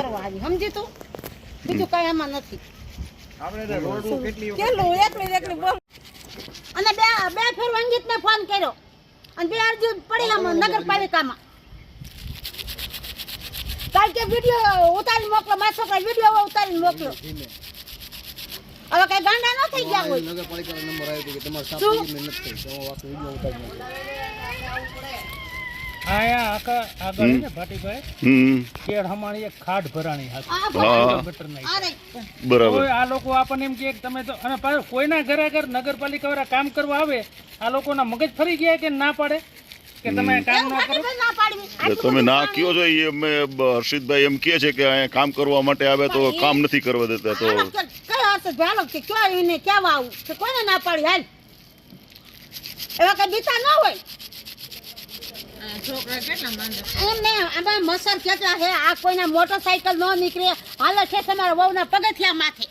કરવા આવી સમજી તું? બીજું કઈ આમાં નથી. કેટલું એકલી એકલી બોલ. અને બે બે ફેર અંગીતને ફોન કર્યો. અને બે અરજી પડી આમ નગરપાલિકામાં. કાલ કે વીડિયો ઉતારી મોકલો મારા છોકરા વીડિયો ઉતારીને મોકલો. હવે કઈ ગાંડા ન થઈ ગયા હોય. નગરપાલિકાનો નંબર આવ્યો કે તમારે સાફ શું? કરી મેં નથી થઈ તો વાત વીડિયો ઉતારી. આયા આકા આગળ ને ભાટીભાઈ? હમ. કેળ હમાણી એક ખાડ ભરાણી હતી બરાબર. આ લોકો આપણને એમ કે તમે તો અને પાછું કોઈના ઘરે ઘર નગરપાલિકા વાળા કામ કરવા આવે આ લોકોના મગજ ફરી ગયા કે ના પાડે? કે તમે કામ ના કરો? ભાટીભાઈ ના પાડવી. એટલે તમે ના કયો છો? એ અમે હર્ષિતભાઈ એમ કહે છે કે અહીંયા કામ કરવા માટે આવે તો કામ નથી કરવા દેતા તો હાલો કે કયો કે ક્યાં એને ક્યાં આવું કે કોને ના પાડી? હાલ. એવા કઈ દીતા ન હોય? એમને આમાં મસર કેટલા છે આ કોઈના મોટરસાયકલ ન નીકળે. હાલે છે તમારા વહુના પગથિયા માથે.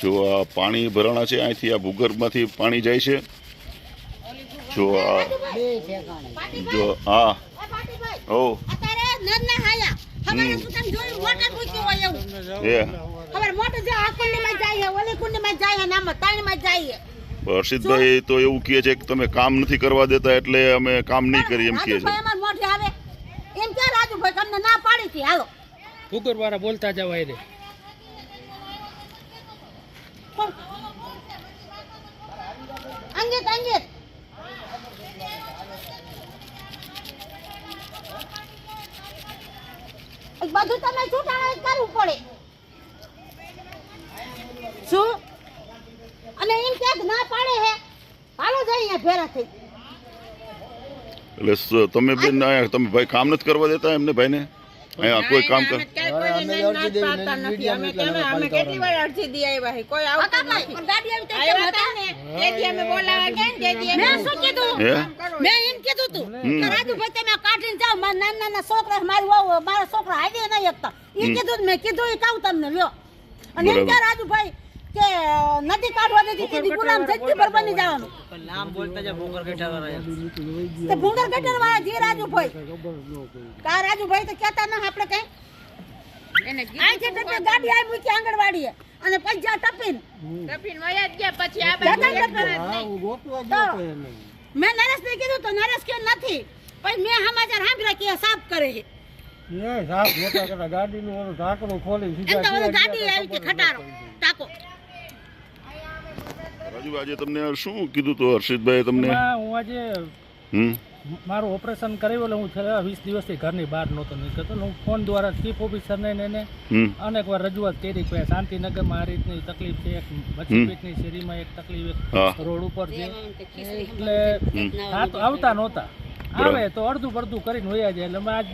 જો આ પાણી ભરાણા છે અહીંથી આ ભૂગર્ભમાંથી પાણી જાય છે. જો આ જો હા ઓ. ખબર મોટર જે આ કુંડીમાં જાય ઓલી કુંડમાં જાય નામ તાણી માં જાય. હર્ષિતભાઈ તો એવું કહે છે કે તમે કામ નથી કરવા દેતા એટલે અમે કામ નહીં કરીએ એમ કહે છે. એમ કે રાજુભાઈ તમને ના પાડી છે હાલો. ભૂગર બોલતા જવાય રે અંગેત અંગેત. બધું તમે છૂટાણા કરવું પડે. શું? અને એમ ક્યાંક ના પાડે હે. હાલો જાય અહીંયા ભેરા થઈ. એટલે તમે બેન તમે ભાઈ કામ નથી કરવા દેતા એમને ભાઈને? અહીંયા કોઈ કામ કર અમે અરજી ગાડી આવી તો? મેં શું કીધું? મેં એમ કીધું તું કે રાજુભાઈ તમે કાઢીને મારા નાના નાના છોકરા મારી વહુ મારા છોકરા હાલી નહીં એકતા. એ કીધું મેં કીધું એ કહું તમને લ્યો. અને એમ કે. રાજુભાઈ કે નદી કાઢવા દેતી કે ગુલામ જગતી પર બની જવાનું. તે ભૂંગર ગટર વાળા જે રાજુભાઈ. કા રાજુભાઈ તો કહેતા ના આપણે કઈ. અહીંથી ટપે ગાડી આઈ મૂકી આંગણવાડીએ અને પછી જા. હા, હું ગોતવા ગયો તો એને. મેં નરેશને કીધું તો નરેશ કે નથી પછી મેં સમાચાર સાંભળ્યા કે સાફ કરે છે. એ સાફ મોટા કરતા. ગાડીનું ઓલું ઢાંકણું ખોલી સીધા ગાડી આવી કે ખટારો ટાકો. રાજુ આજે તમને શું કીધું તો હર્ષિતભાઈ તમને? હું આજે હમ? મારું ઓપરેશન કરાવ્યું એટલે હું છેલ્લા વીસ દિવસથી ઘરની બહાર નહોતો નીકળતો. હું ફોન દ્વારા ચીફ ઓફિસરને એને અનેક વાર રજૂઆત કરી કે શાંતિનગરમાં આ રીતની તકલીફ છે એક મચ્છીપીટની શેરીમાં એક તકલીફ એક રોડ ઉપર છે. એટલે આવતા નહોતા. આવે તો અડધું પડધું કરીને હોય જાય. એટલે આજ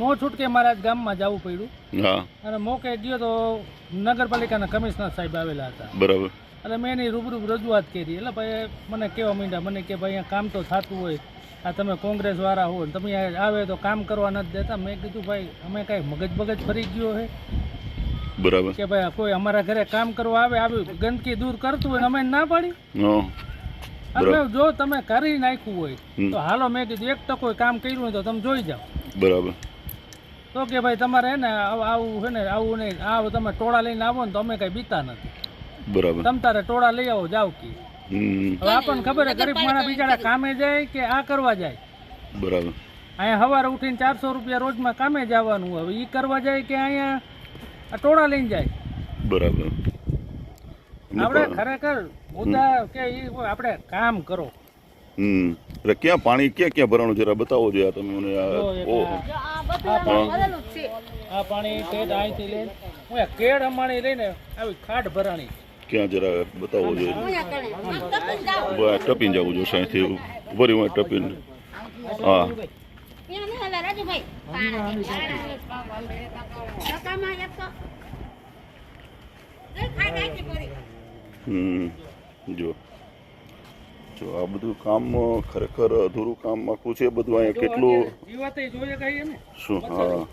નો છૂટકે મારે આજ ગામમાં જવું પડ્યું. અને મોકે ગયો તો નગરપાલિકાના કમિશનર સાહેબ આવેલા હતા. બરાબર. એટલે મેં એની રૂબરૂ રજૂઆત કરી. એટલે ભાઈ મને કહેવા માંડ્યા મને કે ભાઈ અહીંયા કામ તો થતું હોય આ તમે કોંગ્રેસ વાળા હો તમે આવે તો કામ કરવા નથી દેતા. મેં કીધું ભાઈ અમે કાંઈ મગજ બગજ ફરી ગયો હે. બરાબર. કે ભાઈ કોઈ અમારા ઘરે કામ કરવા આવે આવી ગંદકી દૂર કરતું હોય અમે ના પાડી. અમે જો તમે કરી નાખ્યું હોય તો હાલો મેં કીધું એક ટકો કામ કર્યું હોય તો તમે જોઈ જાઓ. બરાબર. તો કે ભાઈ તમારે હે ને આવું છે ને આવું નહીં આવું તમે ટોળા લઈને આવો ને તો અમે કાંઈ બીતા નથી. બરાબર. તમ તારે ટોળા લઈ આવો જાવ કે. હમ. હવે આપણને ખબર છે ગરીબ માણસ બિચારા કામે જાય કે આ કરવા જાય. બરાબર. અહીંયા સવારે ઉઠીને ચારસો રૂપિયા રોજમાં કામે જવાનું હવે એ કરવા જાય કે અહીંયા આ ટોળા લઈને જાય? બરાબર. આપણે ખરેખર મુદ્દા કે ઈ આપણે કામ કરો. હમ. એટલે ક્યાં પાણી ક્યાં ક્યાં ભરાણું જરા બતાવો જોઈએ તમે મને આ પાણી કેડ અહીંથી લઈને હું કેડ અમાણી લઈને આવી ખાટ ભરાણી. ક્યાં જરા બતાવો જોઈએ. બસ ટપીને જવું જોશે અહીંથી ઉભરી હોય ટપીને. હા. હમ જો. જો આ બધું કામ ખરેખર અધૂરું કામ આખું છે બધું અહીંયા કેટલું શું હા.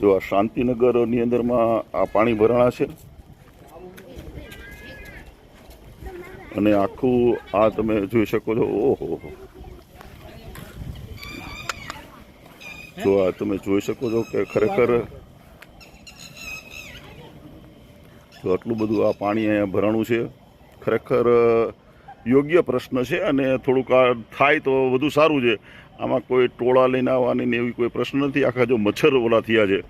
જો આ શાંતિનગરની અંદરમાં આ પાણી ભરાણા છે. અને આખું આ તમે જોઈ શકો છો, ઓહો. જો આ તમે જોઈ શકો છો કે ખરેખર તો આટલું બધું આ પાણી અહીંયા ભરાણું છે, ખરેખર યોગ્ય પ્રશ્ન છે અને થોડુંક આ થાય તો વધુ સારું છે. આમાં કોઈ ટોળા લઈને આવવાની ને એવી કોઈ પ્રશ્ન નથી. આખા જો મચ્છર ઓલા થયા છે.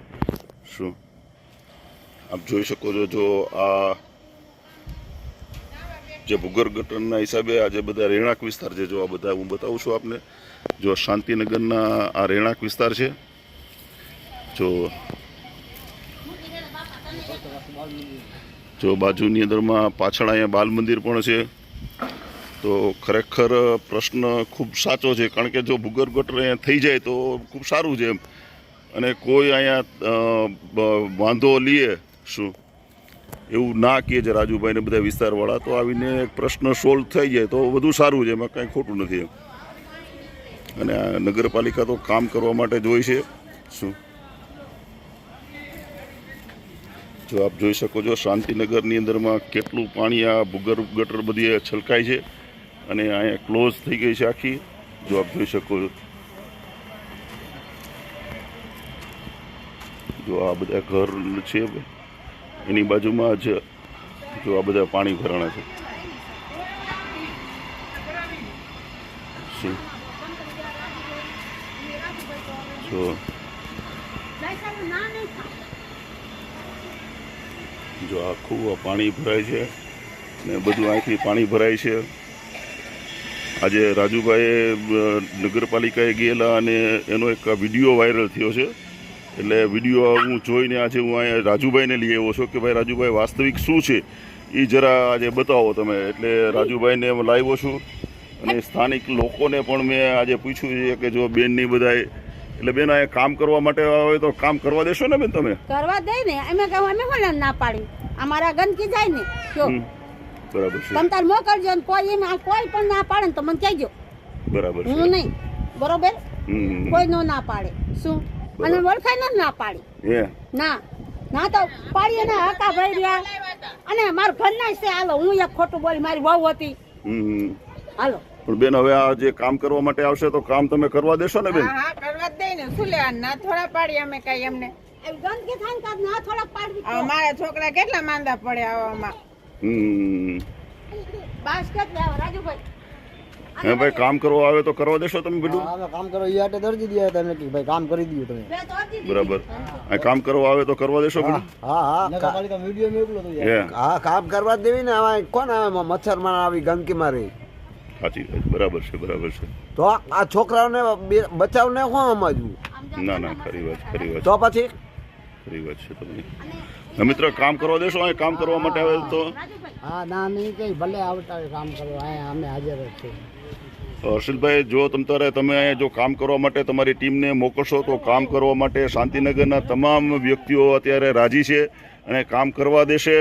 શું? આપ જોઈ શકો છો જો આ જે ભૂગર્ભ ગટરના હિસાબે આ જે બધા રહેણાંક વિસ્તાર છે. જો આ બધા હું બતાવું છું આપને. જો શાંતિનગરના આ રહેણાંક વિસ્તાર છે. જો જો બાજુની અંદરમાં પાછળ અહીંયા બાલ મંદિર પણ છે. તો ખરેખર પ્રશ્ન ખૂબ સાચો છે. કારણ કે જો ભૂગર્ભ ગટર અહીંયા થઈ જાય તો ખૂબ સારું છે એમ. અને કોઈ અહીંયા વાંધો લઈએ શું? એવું ના કહે છે રાજુભાઈને બધા વિસ્તારવાળા, તો આવીને એક પ્રશ્ન સોલ્વ થઈ જાય તો વધુ સારું છે, એમાં કાંઈ ખોટું નથી એમ. અને આ નગરપાલિકા તો કામ કરવા માટે જ હોય છે. શું? જો આપ જોઈ શકો છો, શાંતિનગરની અંદરમાં કેટલું પાણી આ ભૂગર્ભ ગટર બધી છલકાય છે અને અહીંયા ક્લોઝ થઈ ગઈ છે આખી. જો આપ જોઈ શકો છો. જો આ બધા ઘર છે એની બાજુમાં જ જો આ બધા પાણી ભરાણા છે. જો. જો આખું આ પાણી ભરાય છે ને બધું અહીંથી પાણી ભરાય છે. આજે રાજુભાઈએ નગરપાલિકાએ ગયેલા અને એનો એક વીડિયો વાયરલ થયો છે. એટલે વીડિયો હું જોઈને આજે હું અહીંયા રાજુભાઈને લઈ આવ્યો છું કે ભાઈ રાજુભાઈ વાસ્તવિક શું છે? એ જરા આજે બતાવો તમે. એટલે રાજુભાઈને લાવ્યો છું અને સ્થાનિક લોકોને પણ મેં આજે પૂછ્યું છે કે જો બેન નહીં બધાય એટલે બેન અહીંયા કામ કરવા માટે આવે તો કામ કરવા દેશો ને બેન તમે? કરવા દે ને. અમે કહું અમે કોને ના પાડી અમારા ગંદકી જાય ને. જો. બરાબર છે. તમ તાર મોકલજો ને કોઈ એમ કોઈ પણ ના પાડે ને તો મને કહેજો. બરાબર હું નહીં. બરોબર. કોઈ નો ના પાડે. શું? અને વળખાઈ ન ના પાડી. ના. ના તો પાડી અને હકા ભાઈ રહ્યા. અને મારા ઘરના છે હાલો હું એક ખોટું બોલી મારી વહુ હતી. હમ. હાલો. પણ બેન હવે આ જે કામ કરવા માટે આવશે તો કામ તમે કરવા દેશો ને બેન? હા હા કરવા જ દઈ ને. શું લેવા? ના થોડા પાડી અમે કઈ એમને. ગંદકી થાય ને તો ના થોડા પાડવી અમારા મારા છોકરા કેટલા માંદા પડે આવામાં હમ. બાસ્કેટ લેવા રાજુભાઈ. હે ભાઈ કામ કરવા આવે તો કરવા દેશો તમે બધું. હા કામ કરો એ આટે દરજી દે તમે કે ભાઈ કામ કરી દઈએ તમે. તો બરાબર. આ કામ કરવા આવે તો કરવા દેશો બધું. હા હા. નગરપાલિકા વિડિયો મેકલો તો હે. હા કામ કરવા દેવી ને આ કોણ આવે મચ્છરમાં આવી ગંદકી મારી. સાચી બરાબર છે બરાબર છે. તો આ છોકરાઓને બચાવને કોણ સમજવું ના ના ખરી વાત ખરી વાત. તો પછી? ખરી વાત છે તમને મિત્ર કામ કરવા દેશો અહીં કામ કરવા માટે આવે તો? હા ના નહીં કઈ ભલે આવતા હોય કામ કરવા અહીંયા અમે હાજર જ છીએ. હર્ષિલભાઈ જો તમ તારે તમે અહીંયા જો કામ કરવા માટે તમારી ટીમને મોકલશો, તો કામ કરવા માટે શાંતિનગરના તમામ વ્યક્તિઓ અત્યારે રાજી છે અને કામ કરવા દેશે.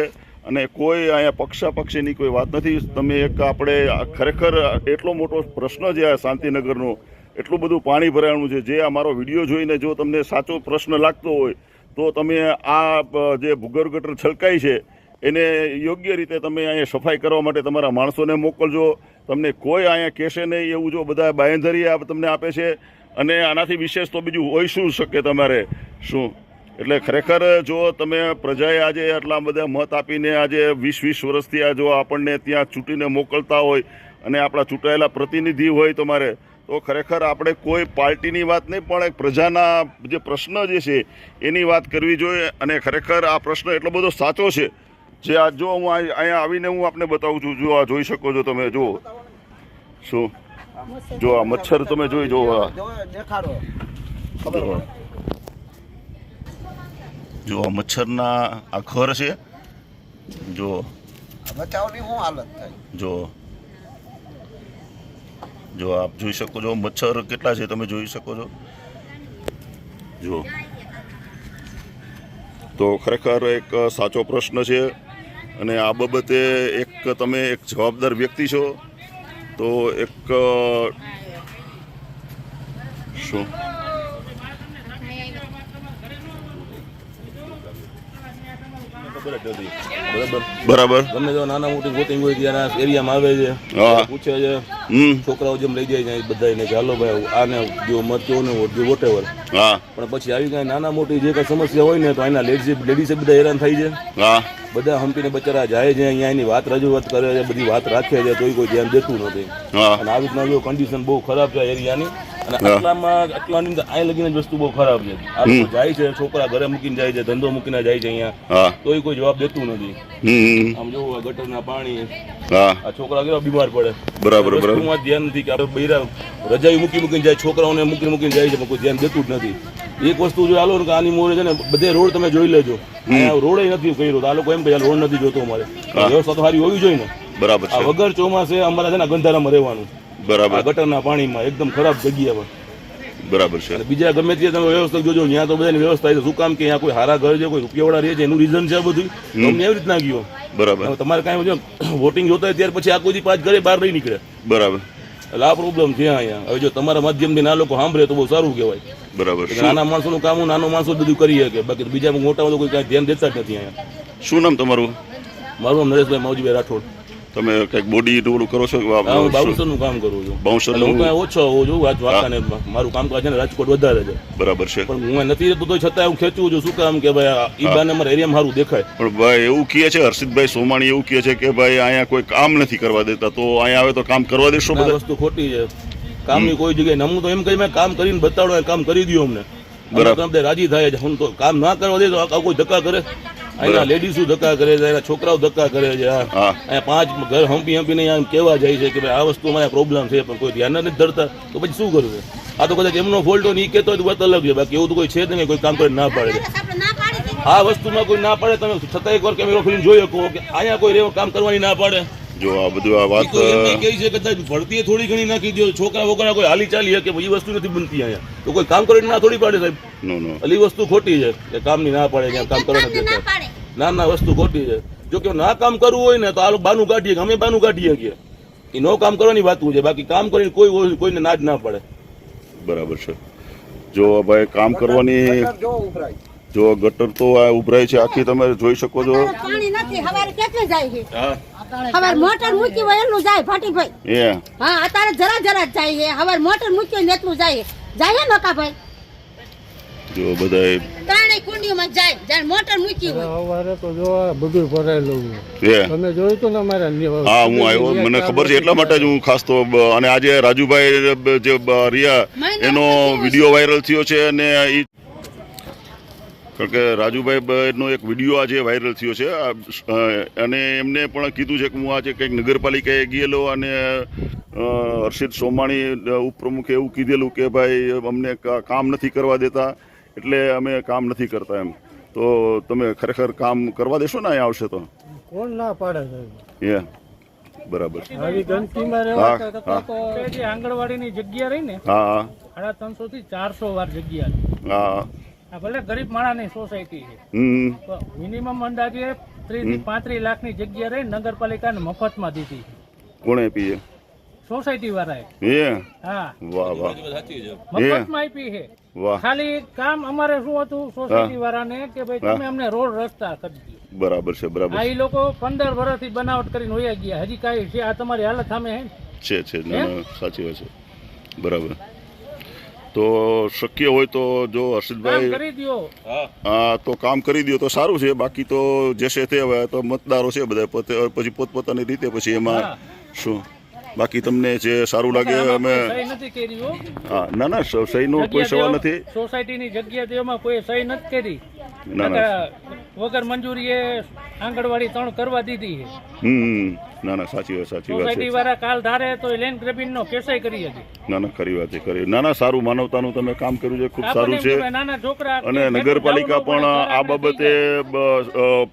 અને કોઈ અહીંયા પક્ષાપક્ષીની કોઈ વાત નથી. તમે એક આપણે ખરેખર એટલો મોટો પ્રશ્ન છે આ શાંતિનગરનો, એટલું બધું પાણી ભરાયેલું છે. જે આ મારો વીડિયો જોઈને જો તમને સાચો પ્રશ્ન લાગતો હોય, તો તમે આ જે ભૂગર્ભ ગટર છલકાઈ છે એને યોગ્ય રીતે તમે અહીંયા સફાઈ કરવા માટે તમારા માણસોને મોકલજો. તમને કોઈ અહીંયા કહેશે નહીં એવું જો બધા બાંયધરી આપ તમને આપે છે. અને આનાથી વિશેષ તો બીજું હોય શું શકે તમારે? શું? એટલે ખરેખર જો તમે પ્રજાએ આજે આટલા બધા મત આપીને આજે વીસ વીસ વર્ષથી આ જો આપણને ત્યાં ચૂંટીને મોકલતા હોય અને આપણા ચૂંટાયેલા પ્રતિનિધિ હોય તમારે, તો ખરેખર આપણે કોઈ પાર્ટીની વાત નહીં, પણ એક પ્રજાના જે પ્રશ્ન જે છે એની વાત કરવી જોઈએ. અને ખરેખર આ પ્રશ્ન એટલો બધો સાચો છે જે આ જો હું અહીં- અહીંયા આવીને હું આપને બતાવું છું જો આ જોઈ શકો છો તમે જુઓ શું? જો આ મચ્છર તમે જોઈ જો આ જો આ મચ્છરના આ ખર છે. જો. જો. જો આપ જોઈ શકો છો મચ્છર કેટલા છે તમે જોઈ શકો છો. જો. તો ખરેખર એક સાચો પ્રશ્ન છે. અને આ બાબતે એક તમે એક જવાબદાર વ્યક્તિ છો તો એક શું? ખબર જ નથી. બરાબર. બરાબર. ગમે તો નાના મોટી ગોતિંગ હોય ત્યારે એરિયામાં આવે છે પૂછે છે છોકરાઓ જેમ લઈ જાય છે બધા એને ચાલો ભાઈ આને જો મત ને જો વોટેવર હા. પણ પછી આવી કાંઈ નાના મોટી જે કાંઈ સમસ્યા હોય ને તો એના લેડીઝ લેડીઝ બધા હેરાન થાય છે. હા. બધા હંપીને બચારા જાય છે અહીંયા એની વાત રજૂઆત કરે છે બધી વાત રાખે છે તોય કોઈ ધ્યાન દેતું નથી. અને આવી રીતના જો કન્ડિશન બહુ ખરાબ છે એરિયાની અને આટલામાં આટલાની અંદર આ લગીને જ વસ્તુ બહુ ખરાબ છે. આ લોકો જાય છે છોકરા ઘરે મૂકીને જાય છે ધંધો મૂકીને જાય છે અહીંયા. તોય કોઈ જવાબ દેતું નથી. આમ જોવું આ ગટરના પાણી. આ છોકરા કેવા બીમાર પડે. બરાબર બરાબર. ધ્યાન નથી કે આપણે બૈરા રજાઈ મૂકી મૂકીને જાય છોકરાઓને મૂકી મૂકીને જાય છે પણ કોઈ ધ્યાન દેતું જ નથી. એક વસ્તુ જો આલો ને કે આની મોરે છે ને બધે રોડ તમે જોઈ લેજો. રોડ નથી કર્યો તો આ લોકો એમ કે રોડ નથી જોતો અમારે. વ્યવસ્થા તો સારી હોવી જોઈએ ને. બરાબર વગર ચોમાસે અમારે છે ને ગંધારામાં રહેવાનું. બરાબર. ગટરના પાણીમાં એકદમ ખરાબ જગ્યા પર બરાબર છે. અને બીજા ગમે તે તમે વ્યવસ્થા જોજો ત્યાં તો બધાની વ્યવસ્થા છે. શું કામ કે અહીંયા કોઈ હારા ઘર છે કોઈ રૂપિયાવાળા રહે છે એનું રીઝન છે બધું? તમને એવી રીતના ગયો. બરાબર. તમારે કાંઈ જો વોટિંગ જોતા ત્યાર પછી આ કોઈ દી પાંચ ઘરે બહાર નહીં નીકળે. બરાબર. એટલે આ પ્રોબ્લેમ છે અહીંયા. હવે જો તમારા માધ્યમથી ના લોકો સાંભળે તો બહુ સારું કહેવાય. બરાબર. નાના માણસો નાના માણસોનું કામ નાનો માણસો બધું કરી શકે. બાકી બીજા મોટા કોઈ કાંઈ ધ્યાન દેતા જ નથી અહીંયા. શું નામ તમારું? મારું નામ નરેશભાઈ માવજીભાઈ રાઠોડ. તમે કંઈક બોડી ઓલું કરો છો હા, બાઉન્સરનું કામ કરું છું. બાઉન્સરનું? હું ઓછો હોઉં છું વાંકાનેરમાં મારું કામકાજ છે ને રાજકોટ વધારે છે. બરાબર છે. પણ હું નથી રહેતો તો છતાં હું ખેંચું છું. શું કામ કે ભાઈ ઈ બાને મારા એરિયામાં સારું દેખાય. પણ ભાઈ એવું કહે છે હર્ષિતભાઈ સોમાણી એવું કહે છે કે ભાઈ અહીંયા કોઈ કામ નથી કરવા દેતા. તો અહીંયા આવે તો કામ કરવા દેશો બધા? વસ્તુ ખોટી છે. કામની કોઈ જગ્યાએ ને હું તો એમ કહી મેં કામ કરીને બતાડો કામ કરી દો અમને. બરાબર. રાજી થાય છે. હું તો કામ ના કરવા દે તો કોઈ ધક્કા કરે? અહીંના લેડીઝો ધક્કા કરે છે એના છોકરાઓ ધક્કા કરે છે અહીંયા પાંચ ઘર હંપી હંપીને આમ કહેવા જાય છે કે ભાઈ આ વસ્તુ અમારે પ્રોબ્લેમ છે પણ કોઈ ધ્યાન નથી ધરતા. તો પછી શું કરવું આ તો કદાચ એમનો ફોલ્ટ હોય ને એ કહેતો હોય તો વાત અલગ છે. બાકી એવું તો કોઈ છે જ નહીં કોઈ કામ કરીને ના પાડે. છે ના આ વસ્તુમાં કોઈ ના પાડે તમે છતાં એક વાર કેમેરો ફરીને જોઈ શકો કે અહીંયા કોઈ રેવા કામ કરવાની ના પાડે. જો આ બધું આ વાત કહે છે કે કદાચ ભરતીએ થોડી ઘણી નાખી દો છોકરા વોકરા કોઈ હાલી ચાલી કે એ વસ્તુ નથી બનતી અહીંયા. તો કોઈ કામ કરીને ના થોડી પાડે સાહેબ? નો નો. અલી વસ્તુ ખોટી છે કે કામની ના પાડે ત્યાં કામ કરવા નથી ના ના ના વસ્તુ ખોટી છે. જો કે ના કામ કરવું હોય ને તો આ બાનું કાઢીએ અમે બાનું કાઢીએ કે. એ નો કામ કરવાની વાત છે? બાકી કામ કરીને કોઈ કોઈ- કોઈને ના જ ના પડે. બરાબર છે. જો ભાઈ કામ કરવાની જો ગટર તો આ ઉભરાય છે આખી તમે જોઈ શકો છો. પાણી નથી હવારે કેટલે જાય છે? હવાર મોટર મૂકી હોય એટલું જાય ફાટીભાઈ એ હા અત્યારે જરા જરા જ જાય છે. હવાર મોટર મૂકી હોય એટલું જાય છે. જાય હે નકાભાઈ? જો બધાય ત્રણેય કુંડીઓમાં જાય જ્યારે મોટર મૂકી હોય. હવારે તો જો બધું ભરાયેલું છે. તમે જોયું તું ને અમારા હા હું આવ્યો. મને ખબર છે એટલા માટે જ હું ખાસ તો અને આજે રાજુભાઈ જે રિયા એનો વીડિયો વાયરલ થયો છે અને કારણ કે રાજુભાઈ બ- એક વીડિયો આજે વાયરલ થયો છે. અને એમને પણ કીધું છે કે હું આજે કંઈક નગરપાલિકાએ ગયેલો અને હર્ષિત સોમાણી ઉપપ્રમુખે એવું કીધેલું કે ભાઈ અમને કામ નથી કરવા દેતા એટલે અમે કામ નથી કરતા એમ. તો તમે ખરેખર કામ કરવા દેશો ને અહીંયા આવશે તો? કોણ ના પાડે એ બરાબર. આવી ગંદકીમાં હા, રહેવા તો તો જે આંગણવાડીની જગ્યા રહી ને હા સાડા ત્રણસો થી ચારસો વાર જગ્યા હા. ભલે ગરીબ માણાની સોસાયટી છે. મિનિમમ અંદાજે ત્રીસથી પાંત્રીસ લાખની જગ્યા રહી નગરપાલિકાને મફતમાં દીધી કોણે છે? સોસાયટી વાળાએ. એ હા. વાહ વાહ. સાચી છે. આપી છે. વાહ. ખાલી કામ અમારે શું હતું? સોસાયટી વાળાને કે ભાઈ તમે અમને રોડ રસ્તા કરી દો. બરાબર છે બરાબર આ લોકો પંદર વર્ષથી બનાવટ કરીને વયા ગયા. હજી કાંઈ છે? આ તમારી હાલત સામે હે છે છે. ના, ના, સાચી વાત છે. બરાબર. તો શક્ય હોય તો જો હર્ષિતભાઈ હા. તો કામ કરી દો તો સારું છે. બાકી તો જે છે તે હવે તો મતદારો છે બધા પોતે પછી પોતપોતાની રીતે પછી એમાં શું? બાકી તમને જે સારું લાગે અમે હો. ના ના સહીનો કોઈ સવાલ નથી. સોસાયટીની જગ્યા કોઈ સહી નથી કરી. ના ના. વગર મંજૂરીએ આંગણવાડી ત્રણ કરવા દીધી છે. હમ હમ. ના ના સાચી વાત સાચી વાત સોસાયટી વાળા કાલ ધારે તો લેન્ડ ગ્રેબિંગ નો કેસાઈ કરી હતી. ના ના ખરી વાત છે ખરી. ના ના સારું માનવતાનું તમે કામ કર્યું છે ખૂબ સારું છે. નાના છોકરા અને નગરપાલિકા પણ આ બાબતે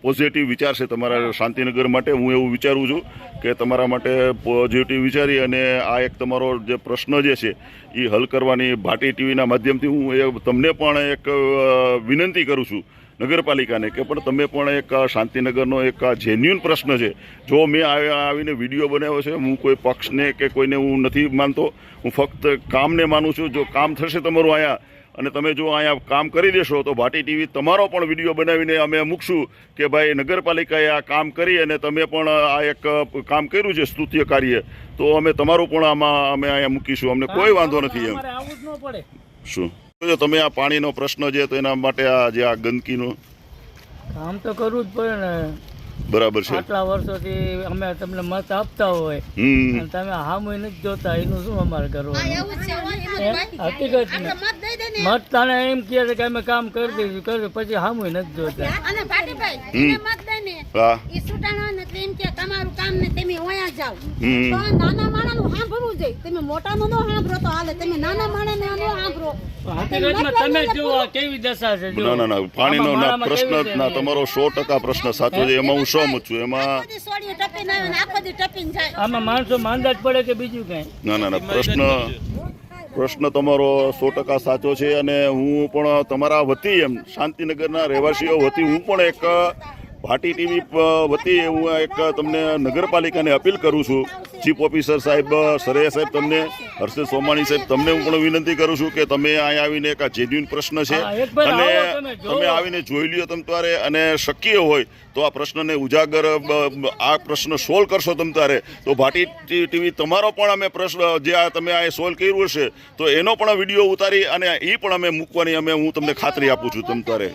પોઝિટિવ વિચાર છે તમારા શાંતિનગર માટે. હું એવું વિચારું છું કે તમારા માટે પોઝિટિવ વિચારી અને આ એક તમારો જે પ્રશ્ન જે છે એ હલ કરવાની ભાટી ટીવીના માધ્યમથી હું એ તમને પણ એક વિનંતી કરું છું નગરપાલિકાને કે પણ તમે પણ એક શાંતિનગરનો એક જેન્યુન પ્રશ્ન છે. જો મેં આવીને વીડિયો બનાવ્યો છે, હું કોઈ પક્ષને કે કોઈને હું નથી માનતો. હું ફક્ત કામને માનું છું. જો કામ થશે તમારું અહીંયા અને તમે જો અહીંયા કામ કરી દેશો તો ભાટી ટીવી તમારો પણ વીડિયો બનાવીને અમે મૂકશું કે ભાઈ નગરપાલિકાએ આ કામ કરી અને તમે પણ આ એક કામ કર્યું છે સ્તુત્ય કાર્ય. તો અમે તમારું પણ આમાં અમે અહીંયા મૂકીશું. અમને કોઈ વાંધો નથી એમ. શું? જો તમે આ પાણીનો પ્રશ્ન છે તો એના માટે આ જે આ ગંદકીનો કામ તો કરવું જ પડે ને. બરાબર છે. આટલા વર્ષોથી અમે તમને મત આપતા હોય. અને તમે હામુય નથી જોતા એનું શું અમારે કરવાનું. હકીકત મત દઈ દે ને. મત તાને એમ કહે છે કે અમે કામ કરી દઈશું કરી પછી હામુય નથી જોતા. ને છૂટાણા ને એટલે એમ કે તમારું કામ ને તમે ઓયા જાવ તો નાના માણસનું સાંભળવું જોઈએ. તમે મોટાનું ન સાંભળો તો હાલે. તમે નાના માણસને ન સાંભળો. તમે જુઓ કેવી દશા છે ના ના ના પાણીનો ના પ્રશ્ન ના ને? તમારો સો ટકા પ્રશ્ન સાચો છે. એમાં હું સહમત છું એમાં આખો ટપીને આવે ને આખો દી ટપીને જાય. આમાં માણસો માંદા જ પડે કે બીજું કઈ? ના ના ના પ્રશ્ન પ્રશ્ન તમારો સો ટકા સાચો છે અને હું પણ તમારા વતી એમ શાંતિનગરના રહેવાસીઓ વતી હું પણ એક ભાટી ટીવી વતી હું એક તમને નગરપાલિકાને અપીલ કરું છું. ચીફ ઓફિસર સાહેબ સરૈયા સાહેબ તમને હર્ષદ સોમાણી સાહેબ તમને હું પણ વિનંતી કરું છું કે તમે અહીંયા આવીને એક આ જેન્યુન પ્રશ્ન છે. અને તમે, આવીને જોઈ લ્યો તમ તારે અને શક્ય હોય તો આ પ્રશ્નને ઉજાગર આ પ્રશ્ન સોલ્વ કરશો તમ તારે. તો ભાટી ટીવી તમારો પણ અમે પ્રશ્ન જે આ તમે આ સોલ્વ કર્યું હશે તો એનો પણ વીડિયો ઉતારી અને એ પણ અમે મૂકવાની અમે હું તમને ખાતરી આપું છું તમ તારે.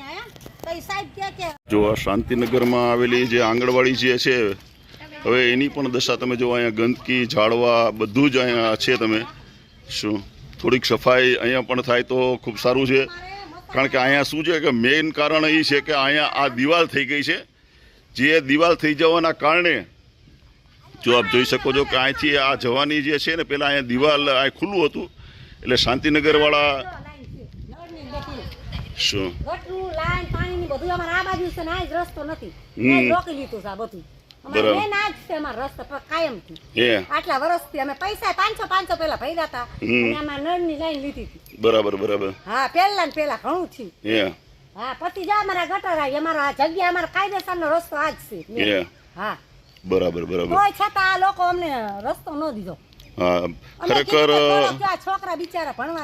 જો આ શાંતિનગરમાં આવેલી જે આંગણવાડી જે છે, હવે એની પણ દશા તમે જો અહીંયા ગંદકી, ઝાડવા, બધું જ અહીંયા છે તમે. શું? થોડીક સફાઈ અહીંયા પણ થાય તો ખૂબ સારું છે. કારણ કે અહીંયા શું છે કે મેઇન કારણ એ છે કે અહીંયા આ દિવાલ થઈ ગઈ છે. જે દિવાલ થઈ જવાના કારણે જો આપ જોઈ શકો છો કે અહીંથી આ જવાની જે છે ને, પહેલાં અહીંયા દિવાલ આ ખુલ્લું હતું. એટલે શાંતિનગરવાળા શું? ગટરું લાઈન પાણી બધું અમારે આ બાજુ છે ને આ જ રસ્તો નથી. મેં રોકી લીધું છે આ બધું. બરાબર. મેન આ જ છે અમારો રસ્તો પણ કાયમથી. આટલા વર્ષથી અમે પૈસા પાંચસો પાંચસો પેલા ભર્યા હતા. અને આમાં લાઈન લીધી હતી. બરાબર બરાબર. હા પેલા ને પેલા ઘણું થયું. હા. પછી જા અમારા ગટર આવી અમારા આ જગ્યા અમારો કાયદેસરનો રસ્તો આ જ છે હા. બરાબર બરાબર. તોય છતાં આ લોકો અમને રસ્તો ન દીધો. ખરેખર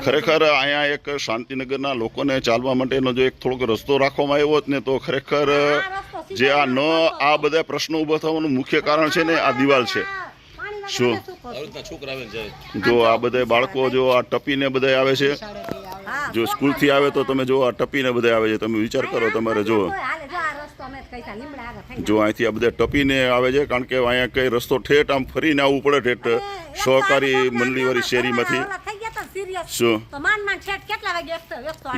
ખરેખર અહીંયા એક શાંતિનગરના લોકોને ચાલવા માટેનો જો એક થોડોક રસ્તો રાખવામાં આવ્યો જ ને તો ખરેખર જે આ ન આ બધા પ્રશ્નો ઊભા થવાનું મુખ્ય કારણ છે ને આ દિવાલ છે. શું? જો આ બધા બાળકો જો આ ટપીને બધા આવે છે જો સ્કૂલથી આવે તો તમે જો આ ટપીને બધા આવે છે તમે વિચાર કરો તમારે જો જો અહીંથી આ બધા ટપીને આવે છે કારણ કે અહીંયા કઈ રસ્તો ઠેઠ આમ ફરીને આવવું પડે ઠેઠ સહકારી મંડળીવાળી શેરીમાંથી. શું?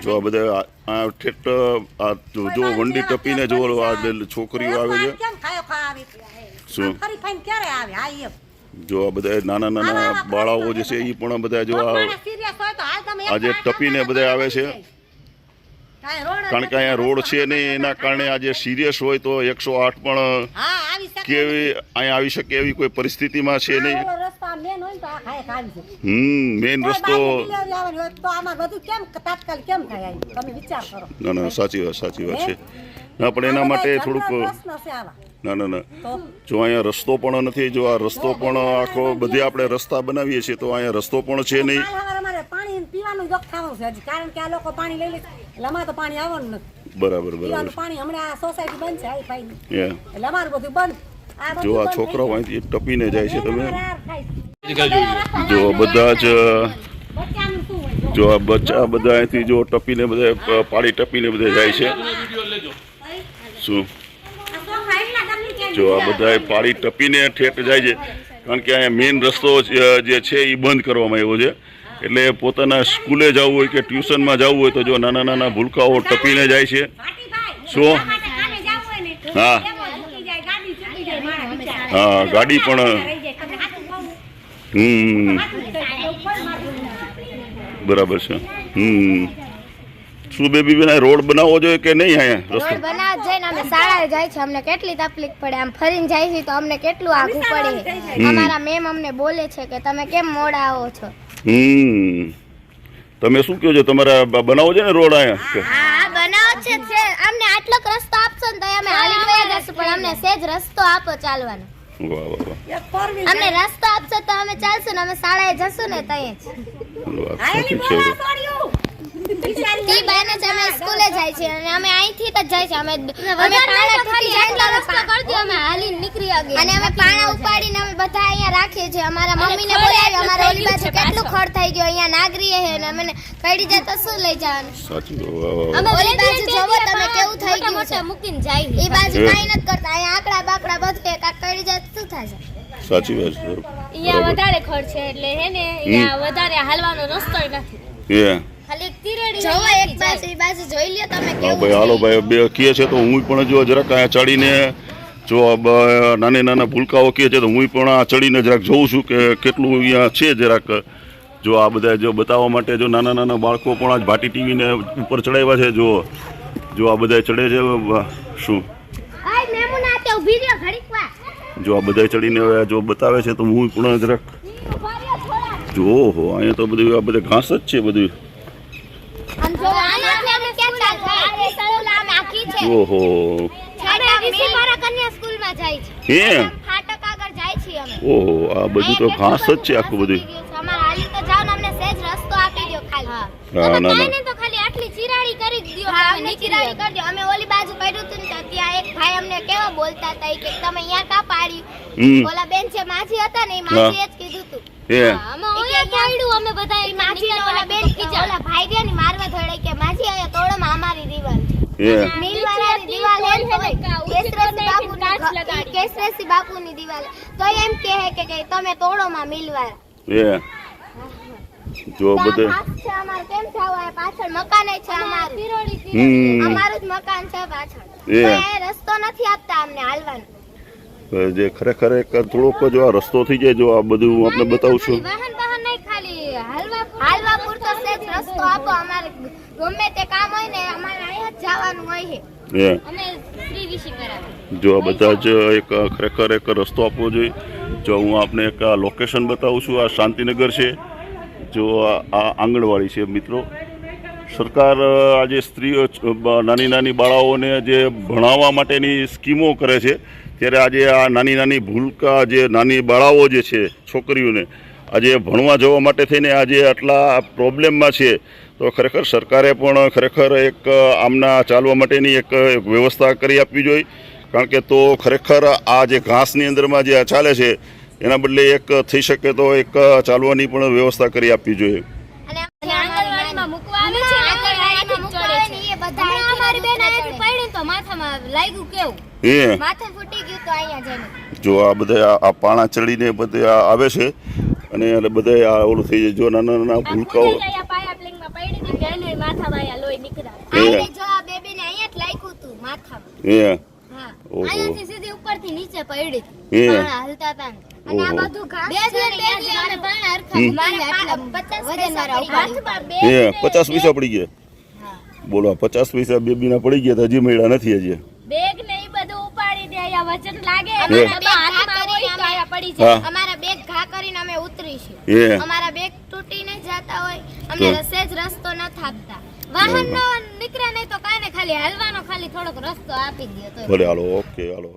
જો આ બધા આ- ઠેઠ આ જો વંડી ટપીને જો આ છોકરીઓ આવે છે. શું? જો આ બધા નાના નાના બાળાઓ જે છે એ પણ બધા જો આજે ટપીને બધા આવે છે. કારણ કે અહીંયા રોડ છે નહીં એના કારણે આજે સિરિયસ હોય તો એકસો આઠ પણ કેવી અહીંયા આવી શકે એવી કોઈ પરિસ્થિતિમાં છે નહીં. ને. હમ મેઇન રસ્તો ના ના સાચી વાત સાચી વાત છે. ના પણ એના માટે થોડુંક. ના ના ના. જો અહીંયા રસ્તો પણ નથી જો આ રસ્તો પણ આખો બધે આપણે રસ્તા બનાવીએ છીએ તો અહીંયા રસ્તો પણ છે નહીં. પાણી પીવાનું કારણ કે આ લોકો પાણી લઈ લે. એટલે અમારે તો પાણી આવવાનું નથી. બરાબર બરાબર. પાણી હમણાં આ સોસાયટી બંધ છે આ પાણી એટલે અમારું બધું બંધ. જો આ છોકરાઓ અહીંથી ટપીને જાય છે તમે. જો બધા જ જો. આ બચ્ચા બધા અહીંથી જો ટપીને બધા પાણી ટપીને બધા જાય છે. શું? જો આ બધા પાણી ટપીને ઠેઠ જાય છે. કારણ કે અહીંયા મેઇન રસ્તો જે છે એ બંધ કરવામાં આવ્યો છે. એટલે પોતાના સ્કૂલે જવું હોય કે ટ્યુશનમાં જવું હોય તો જો નાના નાના ભૂલકાઓ ટપીને જાય છે શું? હા. એમ જ મૂકી જાય, ગાડી ચૂકી જાય મારા બિચારા. હા ગાડી પણ? હમ. બરાબર છે હમ શું બેબી બેન રોડ બનાવવો જોઈએ કે નહીં અહીંયા રસ્તો બનાવ જઈને અમે શાળાએ જાય છે અમને કેટલી તકલીફ પડે આમ ફરીને જાય છે તો અમને કેટલું આઘું પડે અમારા મેમ અમને બોલે છે કે તમે કેમ મોડા આવો છો હમ. તમે શું કહો છો? તમારા બનાવો છે ને રોડ અહીંયા? હા બનાવો છે છે. અમને આટલો રસ્તો આપશો ને તો અમે હાલી ગયા જશું પણ અમને સેજ રસ્તો આપો ચાલવાનો. વાહ વાહ વાહ. અમને રસ્તો આપશો તો અમે ચાલશું ને અમે શાળાએ જશું ને ત્યાં જ. છે. ઈ બાને અમે સ્કૂલે જાય છે અને અમે અહીંથી જ જાય છે. અમે અમે પાણા ખાલી એટલો રસ્તો કરતી અમે હાલી નીકળી આગે અને અમે પાણા ઉપાડીને અમે બધા અહીંયા રાખીએ છીએ. અમારા મમ્મીને બોલાવી અમારા ઓલી પાસે કેટલું ખડ થઈ ગયો અહીંયા નાગરીએ હે અને અમને કઈડી જાય તો શું લઈ જવાનું? સાચું. અમે ઓલી બાજુ જોવો તમે કેવું થઈ ગયું છે. મૂકીને જાય ઈ બાજુ કાઈ નથી કરતા. અહીંયા આકડા બાકડા બધે કા કઈડી જાય શું થાય સાચી વાત છે. અહીંયા વધારે ખર્ચ છે એટલે હે ને અહીંયા વધારે હાલવાનો રસ્તો નથી. એ. ખાલી એક તિરેડી એક બાજુ ઈ બાજુ જોઈ લ્યો તમે હા કેવું ભાઈ હાલો ભાઈ બે કહે છે તો હું પણ જો જરાક અહીંયા ચડીને જો આ નાની નાના ભૂલકાઓ કહે છે તો હું પણ આ ચડીને જરાક જોઉં છું કે કેટલું અહીંયા છે જરાક. જો આ બધા જો બતાવવા માટે જો નાના નાના બાળકો પણ આજ ભાટી ટીવીને ઉપર ચડાવ્યા છે જો જો આ બધા ચડે છે શું? આય મેમુના તે ઊભી રહ્યો ઘડીક વાર. જો આ બધા ચડીને હવે જો બતાવે છે તો હું પણ જરાક. જો હો અહીંયા તો બધું આ બધા ઘાસ જ છે બધું આમ જો આનાથી અમે ક્યાં ચાલતા આ સ્કૂલ આમ આખી છે જો હો છાટા વિસી મારા કન્યા સ્કૂલમાં જાય છે હે ફાટક આગળ જાય અમે ઓહો આ બધું તો ઘાસ જ છે આખું બધું. અમારે હાલી તો જાવ ને અમને સહેજ રસ્તો આપી દ્યો ખાલી. ના ના ના. કાંઈ નહીં તો ખાલી આટલી ચિરાડી કરી જ અમને ચિરાડી કરી અમે ઓલી બાજુ પડ્યું હતું ને ત્યાં એક ભાઈ અમને કેવા બોલતા હતા કે તમે અહીંયા કા પાડ્યું? ઓલા બેન છે માજી હતા ને ઈ માજીએ જ કીધું હતું અમે ઓયા પાડ્યું અમે બધા ઈ માજી ઓલા બેન કીધું ઓલા ભાઈ ને મારવા ધોડે કે માજી તોડમાં અમારી દીવાલ છે હે નીલવાળાની દીવાલ એમ છે ને, ઉતરી કેસરસી નાખીને કેસરસી બાપુની દીવાલ. તો એમ કહે કે કે તમે તોડોમાં મિલવા એ. જો બધે. અમાર કેમ જાવ આ પાછળ? મકાન છે અમારું હમ. અમારું જ મકાન છે પાછળ. એ. રસ્તો નથી આપતા અમને હાલવાનો. જે ખરેખર એક થોડોક જો આ રસ્તો થઈ જાય જો આ બધું હું આપને બતાવું છું વાહન વાહન નહીં ખાલી હાલવા હાલવા પૂરતો સેજ રસ્તો આપો અમારે. ગમે તે કામ હોય ને અમારે અહીંયા જ જવાનું હોય છે. જો આ બધા જ એક ખરેખર એક રસ્તો આપવો જોઈએ. જો હું આપને એક આ લોકેશન બતાવું છું આ શાંતિનગર છે. જો આ આ આંગણવાડી છે મિત્રો. સરકાર આજે સ્ત્રીઓ નાની નાની બાળાઓને જે ભણાવવા માટેની સ્કીમો કરે છે ત્યારે આજે આ નાની નાની ભૂલકા જે નાની બાળાઓ જે છે છોકરીઓને આજે ભણવા જવા માટે થઈને આજે આટલા પ્રોબ્લેમમાં છે તો ખરેખર સરકારે પણ ખરેખર એક આમના ચાલવા માટેની એક વ્યવસ્થા કરી આપવી જોઈએ. કારણ કે તો ખરેખર આ જે ઘાસની અંદરમાં જે આ ચાલે છે એના બદલે એક થઈ શકે તો એક ચાલવાની પણ વ્યવસ્થા કરી આપવી જોઈએ. અને આંગણવાડીમાં મૂકવા આવે છે ને, આંગણવાડીમાં મૂકવા આવે ને એ બધા હમણાં અમારી બેન અહીંથી અહીંથી પડી ને તો માથામાં લાગ્યું કેવું? હે? માથે ફૂટી ગયું તો અહીંયા જઈને. જો આ બધા આ- પાણા ચડીને બધે આ આવે છે અને એટલે બધે આ ઓલું થઈ જાય. જો નાના નાના ભૂલકાઓ. ને. ને, પચાસ પૈસા ને પડી ગયા. બોલો પચાસ પૈસા બેબીના પડી ગયા તો હજી મળ્યા નથી હજી. બેગ અહીંયા વજન લાગે? અમારા પડી. જાય. અમારા બેગ ઘા કરીને અમે ઉતરીશું. અમારા બેગ તૂટીને જતા હોય. અમને રસ્તે જ રસ્તો ન થાપતા. વાહન નો નીકળે નહીં તો કાંઈ ખાલી હાલવાનો ખાલી થોડોક રસ્તો આપી દે તો હાલો ઓકે હાલો.